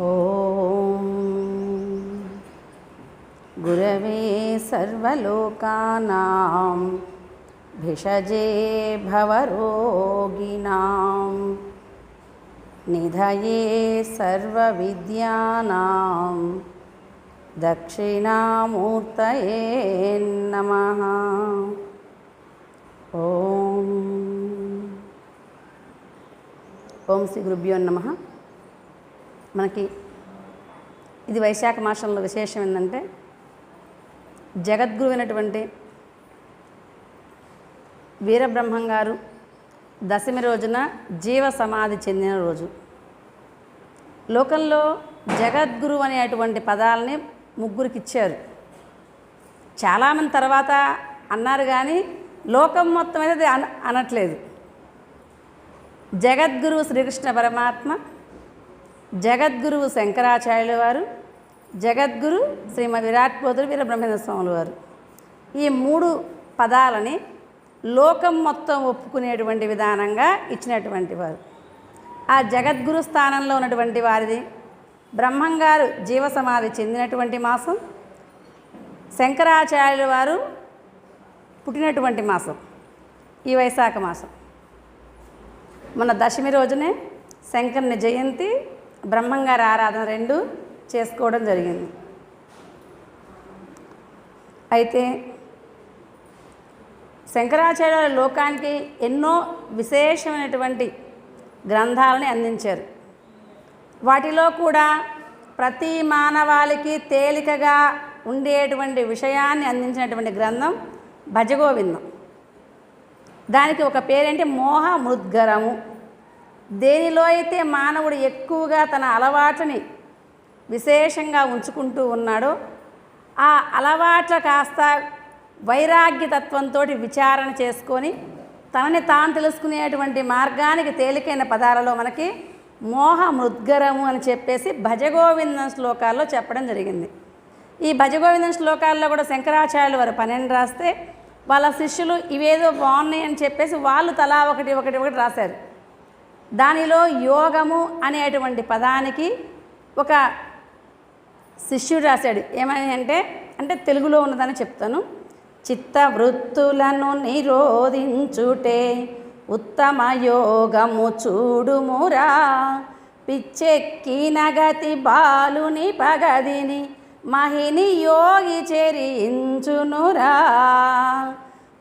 ॐ गुरवे सर्वलोकानां भिषजे भवरोगिणां निधये सर्वविद्यानां दक्षिणामूर्तये नमः। ओं ॐ श्री गुरुभ्यो नमः। మనకి ఇది వైశాఖ మాసంలో విశేషం ఏంటంటే జగద్గురు అయినటువంటి వీరబ్రహ్మం గారు దశమి రోజున జీవ సమాధి చెందిన రోజు. లోకంలో జగద్గురు అనేటువంటి పదాలని ముగ్గురికి ఇచ్చారు. చాలామంది తర్వాత అన్నారు కానీ లోకం మొత్తం అనేది అన అనట్లేదు. జగద్గురు శ్రీకృష్ణ పరమాత్మ జగద్గురువు శంకరాచార్యుల వారు జగద్గురు శ్రీమ విరాట్ పోతులు వీర బ్రహ్మేంద్ర స్వాముల వారు. ఈ మూడు పదాలని లోకం మొత్తం ఒప్పుకునేటువంటి విధానంగా ఇచ్చినటువంటి వారు. ఆ జగద్గురు స్థానంలో ఉన్నటువంటి వారిది బ్రహ్మంగారు జీవ సమాధి చెందినటువంటి మాసం శంకరాచార్యుల వారు పుట్టినటువంటి మాసం ఈ వైశాఖ మాసం. మన దశమి రోజునే శంకరుని జయంతి బ్రహ్మంగారి ఆరాధన రెండు చేసుకోవడం జరిగింది. అయితే శంకరాచార్యుల లోకానికి ఎన్నో విశేషమైనటువంటి గ్రంథాలని అందించారు. వాటిలో కూడా ప్రతి మానవాళికి తేలికగా ఉండేటువంటి విషయాన్ని అందించినటువంటి గ్రంథం భజగోవిందం. దానికి ఒక పేరేంటి? మోహ మృద్గరము. దేనిలో అయితే మానవుడు ఎక్కువగా తన అలవాటుని విశేషంగా ఉంచుకుంటూ ఉన్నాడో ఆ అలవాట్ల కాస్త వైరాగ్యతత్వంతో విచారణ చేసుకొని తనని తాను తెలుసుకునేటువంటి మార్గానికి తేలికైన పదాలలో మనకి మోహ మృద్గరము అని చెప్పేసి భజగోవిందం శ్లోకాల్లో చెప్పడం జరిగింది. ఈ భజగోవిందం శ్లోకాల్లో కూడా శంకరాచార్యులు వారు పన్నెండు రాస్తే వాళ్ళ శిష్యులు ఇవేదో బాగున్నాయి అని చెప్పేసి వాళ్ళు తలా ఒకటి ఒకటి ఒకటి రాశారు. దానిలో యోగము అనేటువంటి పదానికి ఒక శిష్యుడు రాశాడు. ఏమని అంటే అంటే తెలుగులో ఉన్నదని చెప్తాను. చిత్త వృత్తులను నిరోధించుటే ఉత్తమ యోగము చూడుమురా. పిచ్చెక్కిన గతి బాలుని పగదిని మహిని యోగి చెరించునురా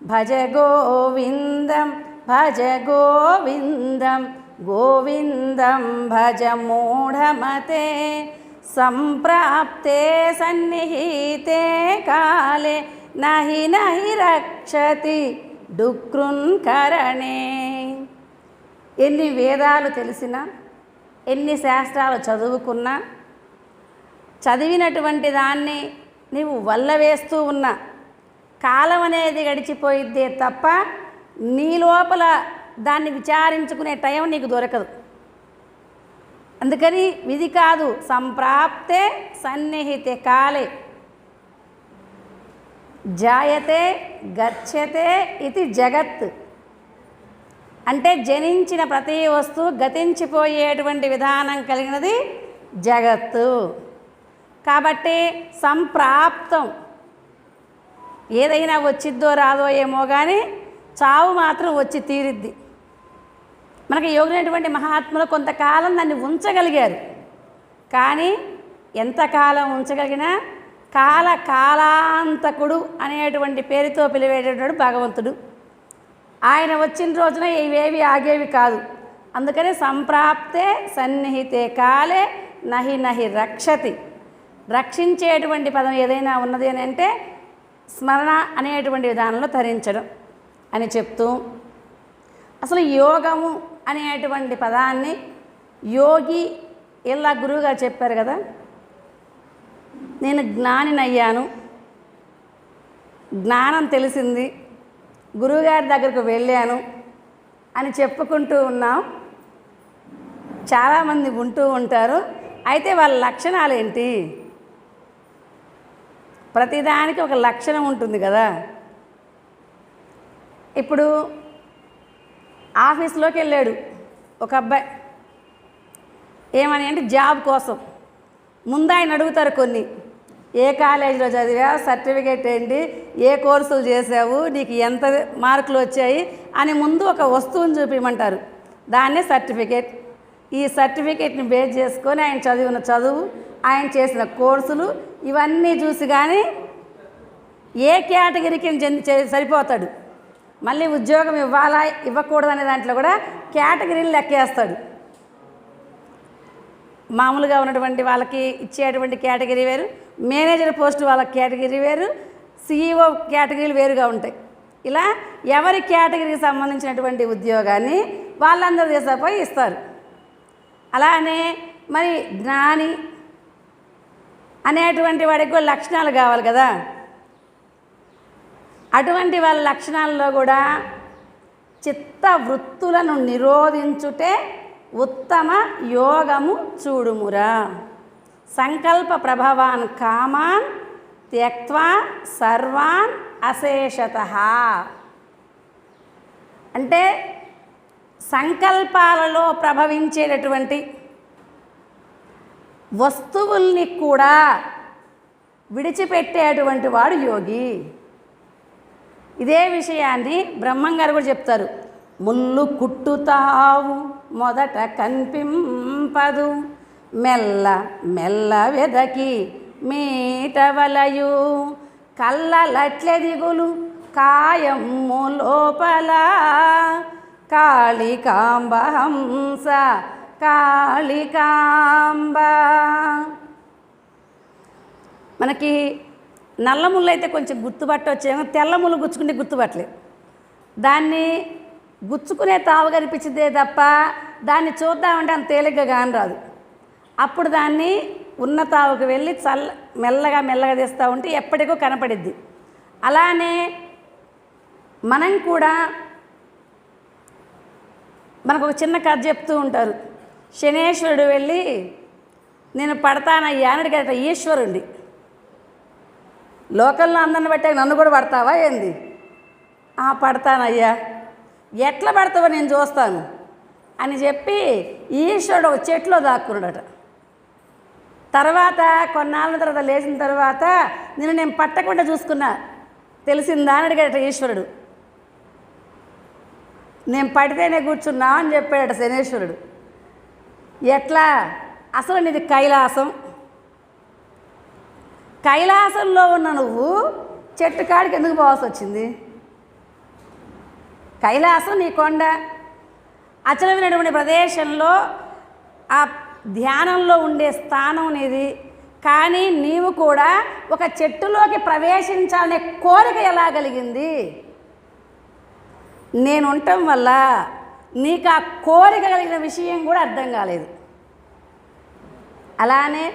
భజ గోవిందం భజ గోవిందం గోవిందం భజ మూఢమతే సంప్రాప్తే సన్నిహితే కాలే నహి నహి రక్షతి డుక్రున్కరణే ఎన్ని వేదాలు తెలిసినా ఎన్ని శాస్త్రాలు చదువుకున్నా చదివినటువంటి దాన్ని నీవు వల్లవేస్తూ ఉన్నా కాలం అనేది గడిచిపోయిద్దే తప్ప నీ లోపల దాన్ని విచారించుకునే టైం నీకు దొరకదు. అందుకని విధి కాదు సంప్రాప్తే సన్నిహితే కాలే. జాయతే గచ్చతే ఇది జగత్. అంటే జనించిన ప్రతి వస్తువు గతించిపోయేటువంటి విధానం కలిగినది జగత్తు. కాబట్టి సంప్రాప్తం ఏదైనా వచ్చిద్దో రాదో ఏమో కానీ చావు మాత్రం వచ్చి తీరిద్ది. మనకి యోగులైనటువంటి మహాత్ములు కొంతకాలం దాన్ని ఉంచగలిగారు. కానీ ఎంతకాలం ఉంచగలిగినా కాల కాలాంతకుడు అనేటువంటి పేరుతో పిలివేటటువంటి భగవంతుడు. ఆయన వచ్చిన రోజున ఇవేవి ఆగేవి కాదు. అందుకని సంప్రాప్తే సన్నిహితే కాలే నహి నహి రక్షతి. రక్షించేటువంటి పదం ఏదైనా ఉన్నది అని అంటే స్మరణ అనేటువంటి విధానంలో ధరించడం అని చెప్తూ అసలు యోగము అనేటువంటి పదాన్ని యోగి ఇలా గురువుగారు చెప్పారు కదా. నేను జ్ఞానినయ్యాను. జ్ఞానం తెలిసింది. గురువుగారి దగ్గరకు వెళ్ళాను అని చెప్పుకుంటూ ఉన్నాం. చాలామంది ఉంటూ ఉంటారు. అయితే వాళ్ళ లక్షణాలు ఏంటి? ప్రతిదానికి ఒక లక్షణం ఉంటుంది కదా. ఇప్పుడు ఆఫీస్లోకి వెళ్ళాడు ఒక అబ్బాయి. ఏమని అంటే జాబ్ కోసం. ముందు ఆయన అడుగుతారు కొన్ని ఏ కాలేజీలో చదివావు సర్టిఫికేట్ ఏంటి ఏ కోర్సులు చేసావు నీకు ఎంత మార్కులు వచ్చాయి అని ముందు ఒక వస్తువుని చూపించమంటారు దాన్నే సర్టిఫికేట్. ఈ సర్టిఫికేట్ని బేస్ చేసుకొని ఆయన చదివిన చదువు ఆయన చేసిన కోర్సులు ఇవన్నీ చూసి కానీ ఏ కేటగిరీకి చెంది సరిపోతాడు. మళ్ళీ ఉద్యోగం ఇవ్వాలా ఇవ్వకూడదు అనే దాంట్లో కూడా కేటగిరీలు లెక్కేస్తాడు. మామూలుగా ఉన్నటువంటి వాళ్ళకి ఇచ్చేటువంటి కేటగిరీ వేరు మేనేజర్ పోస్ట్ వాళ్ళ కేటగిరీ వేరు సిఈఓ కేటగిరీలు వేరుగా ఉంటాయి. ఇలా ఎవరి కేటగిరీకి సంబంధించినటువంటి ఉద్యోగాన్ని వాళ్ళందరూ తీసుకుపోయి ఇస్తారు. అలానే మరి జ్ఞాని అనేటువంటి వాడికి కూడా లక్షణాలు కావాలి కదా. అటువంటి వాళ్ళ లక్షణాల్లో కూడా చిత్త వృత్తులను నిరోధించుటే ఉత్తమ యోగము చూడుమురా. సంకల్ప ప్రభవాన్ కామాన్ త్యక్వా సర్వాన్ అశేషత. అంటే సంకల్పాలలో ప్రభవించేటటువంటి వస్తువుల్ని కూడా విడిచిపెట్టేటువంటి వాడు యోగి. ఇదే విషయాన్ని బ్రహ్మంగారు కూడా చెప్తారు. ముళ్ళు కుట్టుతావు మొదట కనిపింపదు. మెల్ల మెల్ల వెదకి మీటవలయు కళ్ళలట్లె దిగులు కాయము లోపల. కాళికాంబ హంస కాళికాంబ. మనకి నల్ల ముళ్ళు అయితే కొంచెం గుర్తుపట్టవచ్చేమో తెల్ల ముళ్ళు గుచ్చుకుంటే గుర్తుపట్టలేదు. దాన్ని గుచ్చుకునే తావు కనిపించిందే తప్ప దాన్ని చూద్దామంటే అంత తేలిగ్గా కాని రాదు. అప్పుడు దాన్ని ఉన్న తావుకు వెళ్ళి చల్ల మెల్లగా మెల్లగా తీస్తూ ఉంటే ఎప్పటికో కనపడిద్ది. అలానే మనం కూడా మనకు ఒక చిన్న కథ చెప్తూ ఉంటారు. శనేశ్వరుడు వెళ్ళి నేను పడతానయ్యా అని అడిగాట ఈశ్వరుండి లోకల్లో అందరిని పెట్టాక నన్ను కూడా పడతావా ఏంది? "ఆ, పడతానయ్యా. ఎట్లా పడతావో నేను చూస్తాను అని చెప్పి ఈశ్వరుడు ఒక చెట్లో దాక్కున్నాడట. తర్వాత కొన్నాళ్ళ తర్వాత లేచిన తర్వాత నిన్ను నేను పట్టకుండా చూసుకున్నా. తెలిసిందా అని అడిగాడట ఈశ్వరుడు. నేను పడితేనే కూర్చున్నా అని చెప్పాడట శనేశ్వరుడు. ఎట్లా? అసలు నీది కైలాసం. కైలాసంలో ఉన్న నువ్వు చెట్టు కాడికి ఎందుకు పోవాల్సి వచ్చింది? కైలాసం నీ కొండ. అచలమైనటువంటి ప్రదేశంలో ఆ ధ్యానంలో ఉండే స్థానం నీది. కానీ నీవు కూడా ఒక చెట్టులోకి ప్రవేశించాలనే కోరిక ఎలా కలిగింది? నేను ఉండటం వల్ల నీకు ఆ కోరిక కలిగిన విషయం కూడా అర్థం కాలేదు. అలానే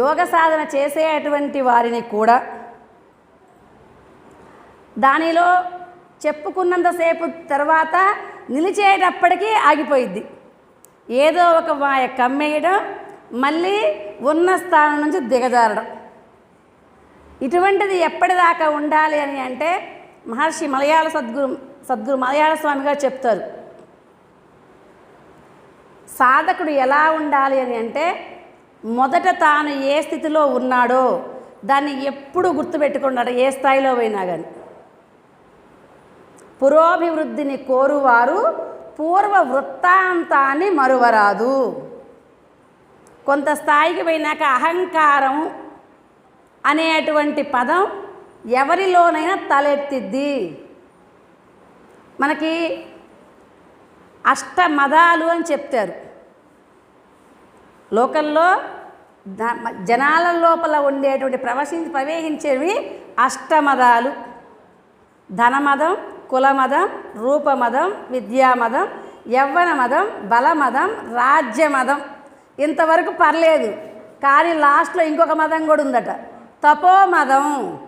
యోగ సాధన చేసేటువంటి వారిని కూడా దానిలో చెప్పుకున్నంతసేపు తర్వాత నిలిచేటప్పటికీ ఆగిపోయిద్ది. ఏదో ఒక మాయ కమ్మేయడం మళ్ళీ ఉన్న స్థానం నుంచి దిగజారడం. ఇటువంటిది ఎప్పటిదాకా ఉండాలి అని అంటే మహర్షి మలయాళ సద్గురు సద్గురు మలయాళ స్వామి గారు చెప్తారు. సాధకుడు ఎలా ఉండాలి అని అంటే మొదట తాను ఏ స్థితిలో ఉన్నాడో దాన్ని ఎప్పుడు గుర్తుపెట్టుకున్నాడు ఏ స్థాయిలో పోయినా కానీ పురోభివృద్ధిని కోరువారు పూర్వ వృత్తాంతాన్ని మరువరాదు. కొంత స్థాయికి పోయినాక అహంకారం అనేటువంటి పదం ఎవరిలోనైనా తలెత్తిద్ది. మనకి అష్టమదాలు అని చెప్తారు. లోకల్లో జనాల లోపల ఉండేటువంటి ప్రవశించి ప్రవేశించేవి అష్టమదాలు. ధనమదం కులమదం రూపమదం విద్యామదం యవ్వన మదం బలమదం రాజ్యమదం. ఇంతవరకు పర్లేదు కానీ లాస్ట్లో ఇంకొక మదం కూడా ఉందట. తపోమదం.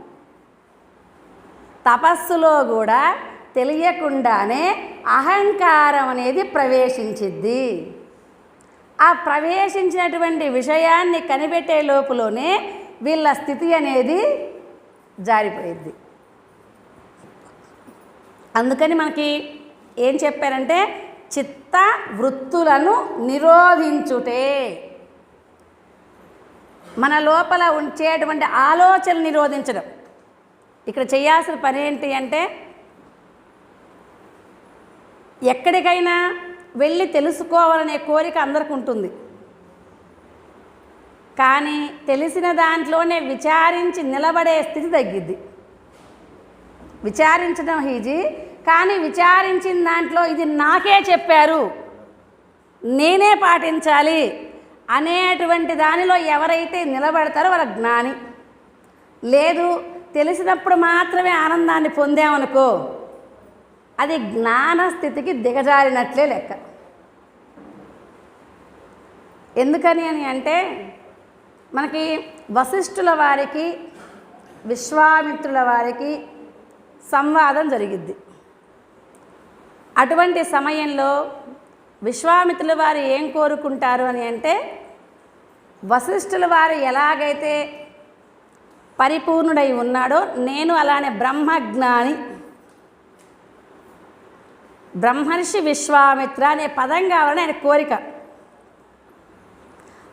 తపస్సులో కూడా తెలియకుండానే అహంకారం అనేది ప్రవేశించిద్ది. ఆ ప్రవేశించినటువంటి విషయాన్ని కనిపెట్టే లోపులోనే వీళ్ళ స్థితి అనేది జారిపోయింది అందుకని మనకి ఏం చెప్పారంటే చిత్త వృత్తులను నిరోధించుటే. మన లోపల ఉంచేటువంటి ఆలోచన నిరోధించడం. ఇక్కడ చేయాల్సిన పని ఏంటి అంటే ఎక్కడికైనా వెళ్ళి తెలుసుకోవాలనే కోరిక అందరికి ఉంటుంది. కానీ తెలిసిన దాంట్లోనే విచారించి నిలబడే స్థితి తగ్గిద్ది. విచారించడం హీజీ కానీ విచారించిన దాంట్లో ఇది నాకే చెప్పారు. నేనే పాటించాలి అనేటువంటి దానిలో ఎవరైతే నిలబడతారో వాళ్ళ జ్ఞాని. లేదు తెలిసినప్పుడు మాత్రమే ఆనందాన్ని పొందామనుకో. అది జ్ఞాన స్థితికి దిగజారినట్లే లెక్క. ఎందుకని అని అంటే మనకి వశిష్ఠుల వారికి విశ్వామిత్రుల వారికి సంవాదం జరిగిద్ది. అటువంటి సమయంలో విశ్వామిత్రుల వారు ఏం కోరుకుంటారు అని అంటే వశిష్ఠుల వారు ఎలాగైతే పరిపూర్ణుడై ఉన్నాడో నేను అలానే బ్రహ్మజ్ఞాని బ్రహ్మర్షి విశ్వామిత్ర అనే పదం కావాలని ఆయన కోరిక.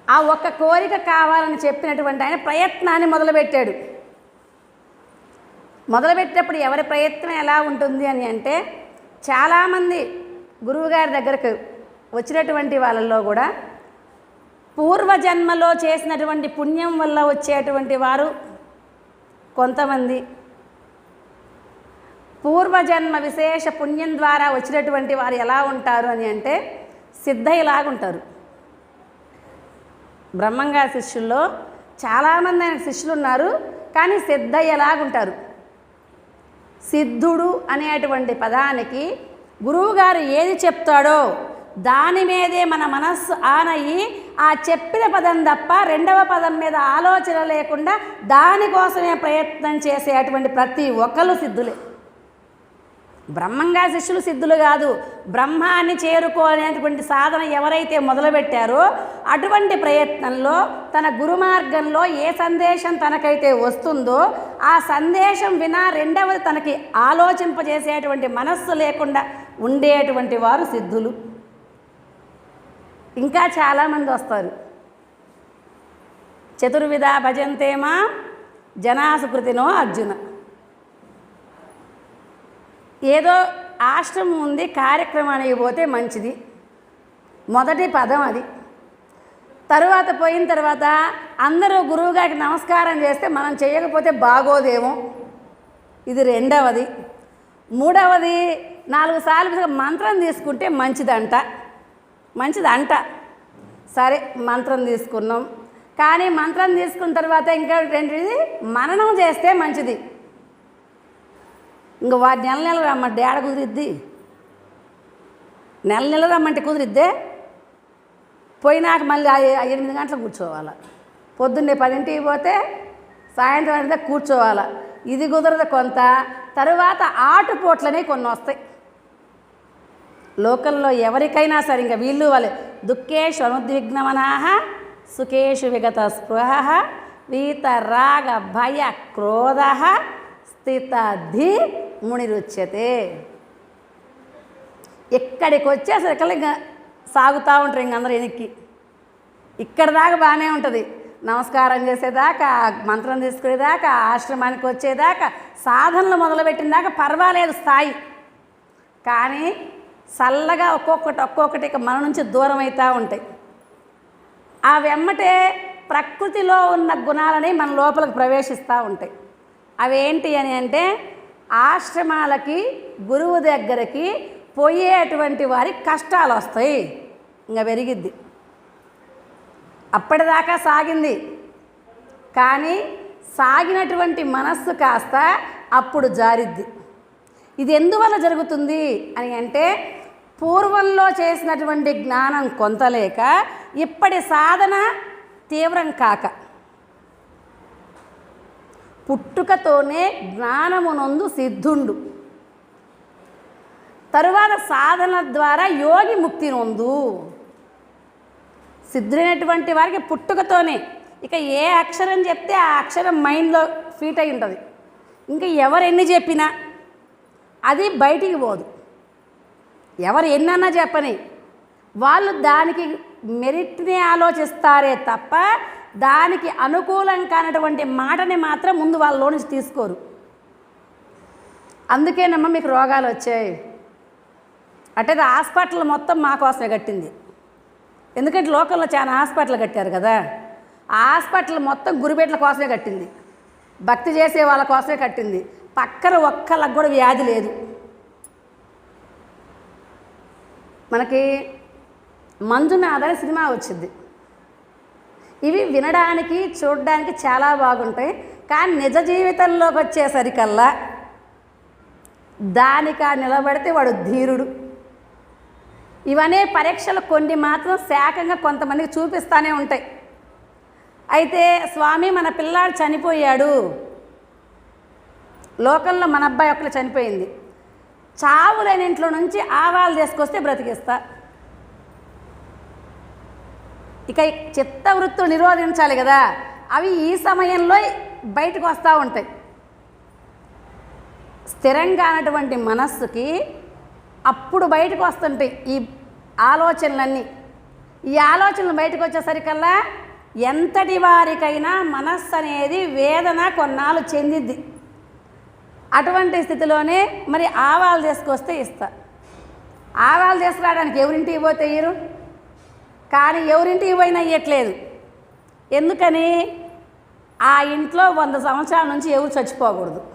ఆ ఒక్క కోరిక కావాలని చెప్పినటువంటి ఆయన ప్రయత్నాన్ని మొదలుపెట్టాడు. మొదలుపెట్టినప్పుడు ఎవరి ప్రయత్నం ఎలా ఉంటుంది అని అంటే చాలామంది గురువుగారి దగ్గరకు వచ్చినటువంటి వాళ్ళల్లో కూడా పూర్వజన్మలో చేసినటువంటి పుణ్యం వల్ల వచ్చేటువంటి వారు కొంతమంది పూర్వజన్మ విశేష పుణ్యం ద్వారా వచ్చినటువంటి వారు ఎలా ఉంటారు అని అంటే సిద్ధయ్యలాగుంటారు. బ్రహ్మంగారి శిష్యుల్లో చాలామంది ఆయన శిష్యులు ఉన్నారు కానీ సిద్ధయ్యలాగుంటారు. సిద్ధుడు అనేటువంటి పదానికి గురువుగారు ఏది చెప్తాడో దాని మీదే మన మనస్సు ఆనయ్యి ఆ చెప్పిన పదం తప్ప రెండవ పదం మీద ఆలోచన లేకుండా దానికోసమే ప్రయత్నం చేసే అటువంటి ప్రతి ఒక్కరు సిద్ధులే. బ్రహ్మంగా శిష్యులు సిద్ధులు కాదు. బ్రహ్మాన్ని చేరుకోలేనటువంటి సాధన ఎవరైతే మొదలుపెట్టారో అటువంటి ప్రయత్నంలో తన గురుమార్గంలో ఏ సందేశం తనకైతే వస్తుందో ఆ సందేశం వినా రెండవది తనకి ఆలోచింపజేసేటువంటి మనస్సు లేకుండా ఉండేటువంటి వారు సిద్ధులు. ఇంకా చాలామంది వస్తారు. చతుర్విధ భజంతేమా జనాసుకృతినో అర్జున. ఏదో ఆశ్రమం ఉంది కార్యక్రమానికి పోతే మంచిది. మొదటి పదం అది. తరువాత పోయిన తర్వాత అందరూ గురువుగారికి నమస్కారం చేస్తే మనం చేయకపోతే బాగోదేమో. ఇది రెండవది. మూడవది నాలుగు సార్లు మంత్రం తీసుకుంటే మంచిదంట. మంచిదంట. సరే మంత్రం తీసుకున్నాం. కానీ మంత్రం తీసుకున్న తర్వాత ఇంకా రెండోది మననం చేస్తే మంచిది. ఇంక వాడు నెల నెల రమ్మంటే ఏడ కుదిరిద్ది. నెల నెల రమ్మంటే కుదిరిద్దే. పోయినాక మళ్ళీ ఎనిమిది గంటలకు కూర్చోవాలి. పొద్దున్నే పదింటికి పోతే సాయంత్రం అంటే కూర్చోవాలి. ఇది కుదరదు కొంత. తరువాత ఆటుపోట్లనే కొన్ని వస్తాయి. లోకల్లో ఎవరికైనా సరే ఇంకా వీళ్ళు వాళ్ళు. దుఃఖేషు అనుద్విగ్నమనాహ సుఖేషు విగత స్పృహ వీత రాగ భయ క్రోధ స్థితాధి మునిరుచ్యతే. ఇక్కడికి వచ్చేసరికి ఇంకా సాగుతూ ఉంటారు ఇంక అందరూ వెనక్కి. ఇక్కడ దాకా బాగానే ఉంటుంది. నమస్కారం చేసేదాకా మంత్రం తీసుకునేదాకా ఆశ్రమానికి వచ్చేదాకా సాధనలు మొదలుపెట్టిన దాకా పర్వాలేదు స్థాయి. కానీ చల్లగా ఒక్కొక్కటి ఒక్కొక్కటి ఇక మన నుంచి దూరం అవుతూ ఉంటాయి. ఆ వెమ్మటే ప్రకృతిలో ఉన్న గుణాలని మన లోపలికి ప్రవేశిస్తూ ఉంటాయి. అవేంటి అని అంటే ఆశ్రమాలకి గురువు దగ్గరికి పోయేటువంటి వారి కష్టాలు వస్తాయి ఇంకా పెరిగిద్ది. అప్పటిదాకా సాగింది. కానీ సాగినటువంటి మనస్సు కాస్త అప్పుడు జారిద్ది. ఇది ఎందువల్ల జరుగుతుంది అని అంటే పూర్వంలో చేసినటువంటి జ్ఞానం కొంతలేక ఇప్పటి సాధన తీవ్రం కాక. పుట్టుకతోనే జ్ఞానమునందు సిద్ధుండు. తరువాత సాధన ద్వారా యోగి ముక్తి నొందు. సిద్ధులైనటువంటి వారికి పుట్టుకతోనే. ఇక ఏ అక్షరం చెప్తే ఆ అక్షరం మైండ్లో ఫీట్ అయి ఉంటుంది. ఇంకా ఎవరు ఎన్ని చెప్పినా అది బయటికి పోదు. ఎవరు ఎన్నన్నా చెప్పని వాళ్ళు దానికి మెరిట్ని ఆలోచిస్తారే తప్ప దానికి అనుకూలం కానటువంటి మాటని మాత్రం ముందు వాళ్ళలో నుంచి తీసుకోరు. అందుకేనమ్మా మీకు రోగాలు వచ్చాయి. అంటే హాస్పిటల్ మొత్తం మా కోసమే కట్టింది. ఎందుకంటే లోకల్లో చాలా హాస్పిటల్ కట్టారు కదా. ఆ హాస్పిటల్ మొత్తం గురిపేట్ల కోసమే కట్టింది. భక్తి చేసే వాళ్ళ కోసమే కట్టింది. పక్కన ఒక్కళ్ళకు కూడా వ్యాధి లేదు. మనకి మంజునాథ సినిమా వచ్చింది. ఇవి వినడానికి చూడడానికి చాలా బాగుంటాయి. కానీ నిజ జీవితంలోకి వచ్చేసరికల్లా దానికా నిలబడితే వాడు ధీరుడు. ఇవనే పరీక్షలు కొన్ని మాత్రం శాఖంగా కొంతమందికి చూపిస్తూనే ఉంటాయి. అయితే స్వామి మన పిల్లాడు చనిపోయాడు. లోకంలో మన అబ్బాయి ఒక్కరు చనిపోయింది. చావు లేని ఇంట్లో నుంచి ఆవాలు తీసుకొస్తే బ్రతికిస్తా. ఇక చిత్త వృత్తులు నిరోధించాలి కదా అవి ఈ సమయంలో బయటకు వస్తూ ఉంటాయి. స్థిరంగా అన్నటువంటి మనస్సుకి అప్పుడు బయటకు వస్తుంటాయి ఈ ఆలోచనలన్నీ. ఈ ఆలోచనలు బయటకు వచ్చేసరికల్లా ఎంతటి వారికైనా మనస్సు అనేది వేదన కొన్నాళ్ళు చెందిద్ది. అటువంటి స్థితిలోనే మరి ఆవాలు తీసుకొస్తే ఇస్తా ఆవాలు తీసుకురావడానికి ఎవరింటికి పోతే ఇరు కానీ ఎవరింటికి పోయినా ఇవ్వట్లేదు ఎందుకని? ఆ ఇంట్లో వంద సంవత్సరాల నుంచి ఎవరు చచ్చిపోకూడదు.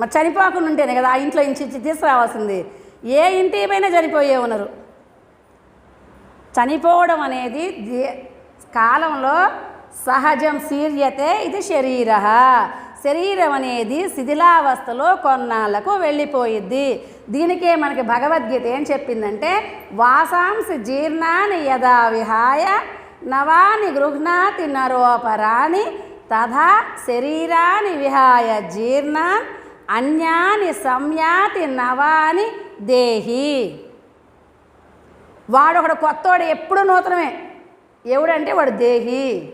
మరి చనిపోకుండా ఉంటేనే కదా ఆ ఇంట్లో ఇంచి ఇచ్చి తీసుకురావాల్సింది. ఏ ఇంటి పైన చనిపోయే ఉన్నారు. చనిపోవడం అనేది దే- కాలంలో సహజం సీర్యతే ఇది శరీర శరీరం అనేది శిథిలావస్థలో కొన్నాళ్ళకు వెళ్ళిపోయిద్ది. దీనికే మనకి భగవద్గీత ఏం చెప్పిందంటే వాసాంసి జీర్ణాన్ని యదా విహాయ నవాని గృహ్ణాతి నరోపరాణి తథా శరీరాన్ని విహాయ జీర్ణాన్ అన్యాని సంయాతి నవాని దేహి. వాడు ఒకడు కొత్తవాడు ఎప్పుడు నూతనమే. ఎవడంటే వాడు దేహి.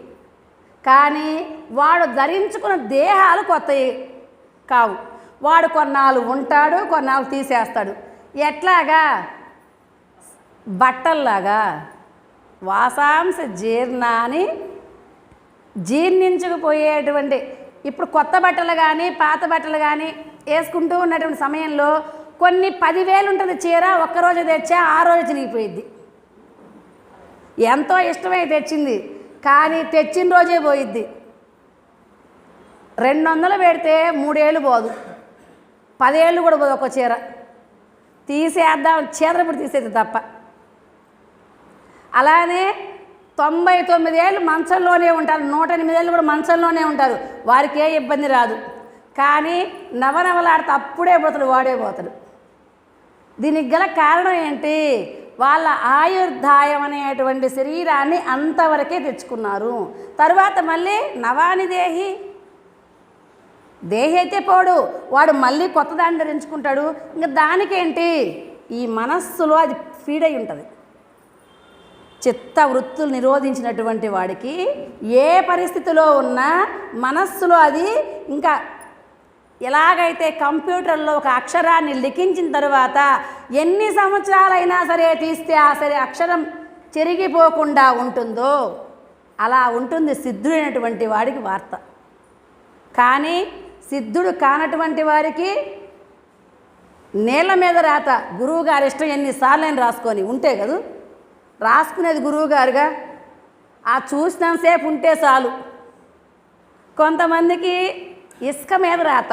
కానీ వాడు ధరించుకున్న దేహాలు కొత్తవి కావు. వాడు కొన్నాళ్ళు ఉంటాడు కొన్నాళ్ళు తీసేస్తాడు. ఎట్లాగా? బట్టల్లాగా. వాసాంశ జీర్ణాన్ని జీర్ణించుకుపోయేటువంటి ఇప్పుడు కొత్త బట్టలు కానీ పాత బట్టలు కానీ వేసుకుంటూ ఉన్నటువంటి సమయంలో కొన్ని పదివేలు ఉంటుంది చీర ఒక్కరోజు తెచ్చా ఆ రోజు చినిగిపోయిద్ది. ఎంతో ఇష్టమై తెచ్చింది. కానీ తెచ్చిన రోజే పోయిద్ది. రెండు వందలు పెడితే మూడేళ్ళు పోదు. పదేళ్ళు కూడా పోదు ఒక చీర. తీసేద్దాం చీదరపుడు తీసేది తప్ప. అలానే తొంభై తొమ్మిది ఏళ్ళు మంచంలోనే ఉంటారు. నూట ఎనిమిది ఏళ్ళు కూడా మంచంలోనే ఉంటారు. వారికి ఏ ఇబ్బంది రాదు. కానీ నవనవలాడితే అప్పుడే పోతాడు వాడే పోతాడు. దీనికి గల కారణం ఏంటి? వాళ్ళ ఆయుర్దాయం అనేటువంటి శరీరాన్ని అంతవరకే తెచ్చుకున్నారు. తర్వాత మళ్ళీ నవాని దేహి. దేహి అయితే పోడు వాడు మళ్ళీ కొత్త దాన్ని ధరించుకుంటాడు. ఇంకా దానికేంటి? ఈ మనస్సులో అది ఫీడ్ అయి ఉంటుంది చిత్త వృత్తులు నిరోధించినటువంటి వాడికి ఏ పరిస్థితిలో ఉన్నా మనస్సులో అది ఇంకా ఎలాగైతే కంప్యూటర్లో ఒక అక్షరాన్ని లిఖించిన తర్వాత ఎన్ని సంవత్సరాలైనా సరే తీస్తే ఆ సరే అక్షరం చెరిగిపోకుండా ఉంటుందో అలా ఉంటుంది సిద్ధుడైనటువంటి వాడికి వార్త. కానీ సిద్ధుడు కానటువంటి వారికి నేల మీద రాత గురువు గారి ఇష్టం ఎన్నిసార్లు అని రాసుకొని ఉంటే కదా? రాసుకునేది గురువు గారుగా ఆ చూసినంతసేపు ఉంటే చాలు. కొంతమందికి ఇసుక మీద రాత.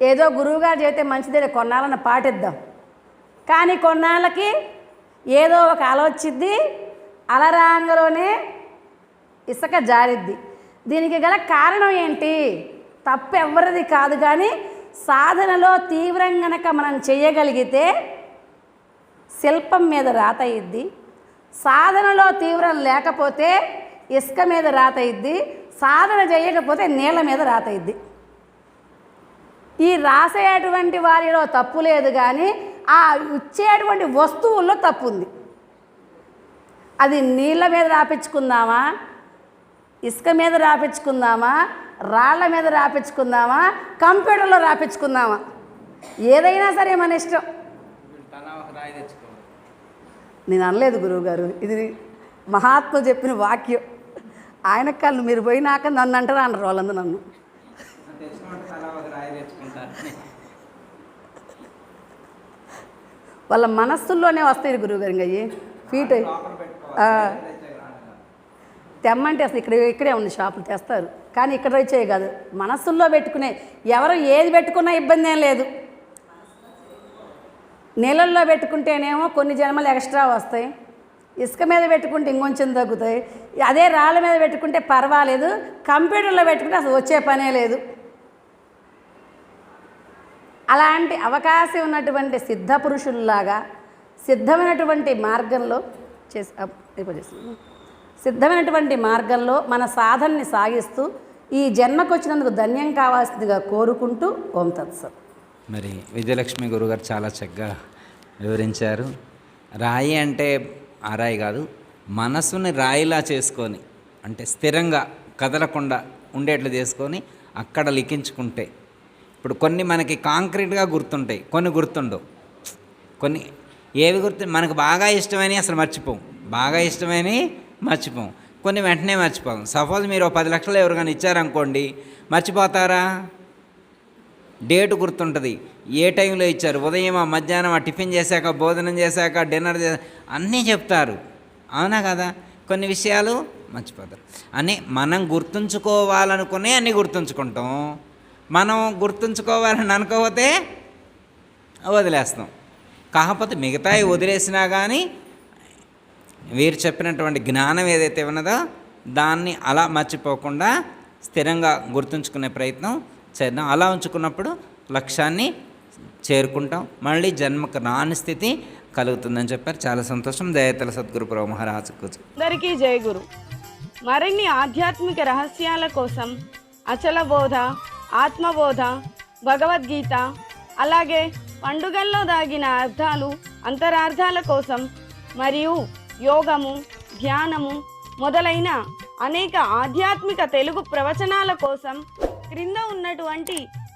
ఏదో గురువుగారు చేస్తే మంచిదే కొన్నాళ్ళని పాటిద్దాం. కానీ కొన్నాళ్ళకి ఏదో ఒక అల వచ్చిద్ది అలరాంగలోనే ఇసుక జారిద్ది. దీనికి గల కారణం ఏంటి? తప్పు ఎవరిది కాదు కానీ సాధనలో తీవ్రం గనక మనం చేయగలిగితే శిల్పం మీద రాత అయ్యిద్ది సాధనలో తీవ్రం లేకపోతే ఇసుక మీద రాత అయ్యిద్ది సాధన చేయకపోతే నీళ్ళ మీద రాతయిద్ది ఈ రాసేటువంటి వారిలో తప్పు లేదు కానీ ఆ ఇచ్చేటువంటి వస్తువుల్లో తప్పు ఉంది. అది నీళ్ళ మీద రాపించుకుందామా? ఇసుక మీద రాపించుకుందామా? రాళ్ళ మీద రాపించుకుందామా? కంప్యూటర్లో రాపించుకుందామా? ఏదైనా సరే మన ఇష్టం. నేను అనలేదు గురువుగారు. ఇది మహాత్మ చెప్పిన వాక్యం. ఆయన కళ్ళు మీరు పోయినాక నన్ను అంటారు అన్నారు వాళ్ళందరూ నన్ను. వాళ్ళ మనస్సుల్లోనే వస్తాయి గురువుగారు ఇంకా అయ్యి. ఫీట్ అయ్యి. తెమ్మంటే అసలు ఇక్కడ ఇక్కడే ఉంది షాపులు తెస్తారు. కానీ ఇక్కడ వచ్చేవి కాదు. మనస్సుల్లో పెట్టుకునే ఎవరు ఏది పెట్టుకున్నా ఇబ్బంది ఏం లేదు. నీళ్ళల్లో పెట్టుకుంటేనేమో కొన్ని జన్మలు ఎక్స్ట్రా వస్తాయి. ఇసుక మీద పెట్టుకుంటే ఇంకొంచెం తగ్గుతాయి. అదే రాళ్ళ మీద పెట్టుకుంటే పర్వాలేదు. కంప్యూటర్లో పెట్టుకుంటే అసలు వచ్చే పనే లేదు. అలాంటి అవకాశం ఉన్నటువంటి సిద్ధ పురుషుల్లాగా సిద్ధమైనటువంటి మార్గంలో చేసి సిద్ధమైనటువంటి మార్గంలో మన సాధనని సాగిస్తూ ఈ జన్మకు వచ్చినందుకు ధన్యం కావాల్సిందిగా కోరుకుంటూ ఓం తత్సత్ మరి విజయలక్ష్మి గురుగారు చాలా చక్కగా వివరించారు. రాయి అంటే ఆ రాయి కాదు మనసుని రాయిలా చేసుకొని అంటే స్థిరంగా కదలకుండా ఉండేట్లు చేసుకొని అక్కడ లిఖించుకుంటే ఇప్పుడు కొన్ని మనకి కాంక్రీట్గా గుర్తుంటాయి కొన్ని గుర్తుండవు. కొన్ని ఏవి గుర్తు మనకు బాగా ఇష్టమైనవి అసలు మర్చిపోం బాగా ఇష్టమైనవి మర్చిపోం కొన్ని వెంటనే మర్చిపోం సపోజ్ మీరు పది లక్షలు ఎవరికైనా ఇచ్చారనుకోండి మర్చిపోతారా? డేట్ గుర్తుంటుంది. ఏ టైంలో ఇచ్చారు? ఉదయం మధ్యాహ్నం టిఫిన్ చేశాక భోజనం చేశాక డిన్నర్ చేశాక అన్నీ చెప్తారు. అవునా కదా? కొన్ని విషయాలు మర్చిపోతారు. అని మనం గుర్తుంచుకోవాలనుకునే అన్నీ గుర్తుంచుకుంటాం. మనం గుర్తుంచుకోవాలని అనుకోకపోతే వదిలేస్తాం. కాకపోతే మిగతాయి వదిలేసినా కానీ వీరు చెప్పినటువంటి జ్ఞానం ఏదైతే ఉన్నదో దాన్ని అలా మర్చిపోకుండా స్థిరంగా గుర్తుంచుకునే ప్రయత్నం చేద్దాం. అలా ఉంచుకున్నప్పుడు లక్ష్యాన్ని చేరుకుంటాం. మళ్ళీ జన్మకు రాని స్థితి కలుగుతుందని చెప్పారు. చాలా సంతోషం. దయతల సద్గురు ప్రభు మహారాజుకు అందరికీ జయగురు మరిన్ని ఆధ్యాత్మిక రహస్యాల కోసం అచల బోధ ఆత్మబోధ భగవద్గీత అలాగే పండుగల్లో దాగిన అర్థాలు అంతరార్థాల కోసం మరియు యోగము ధ్యానము మొదలైన అనేక ఆధ్యాత్మిక తెలుగు ప్రవచనాల కోసం క్రింద ఉన్నటువంటి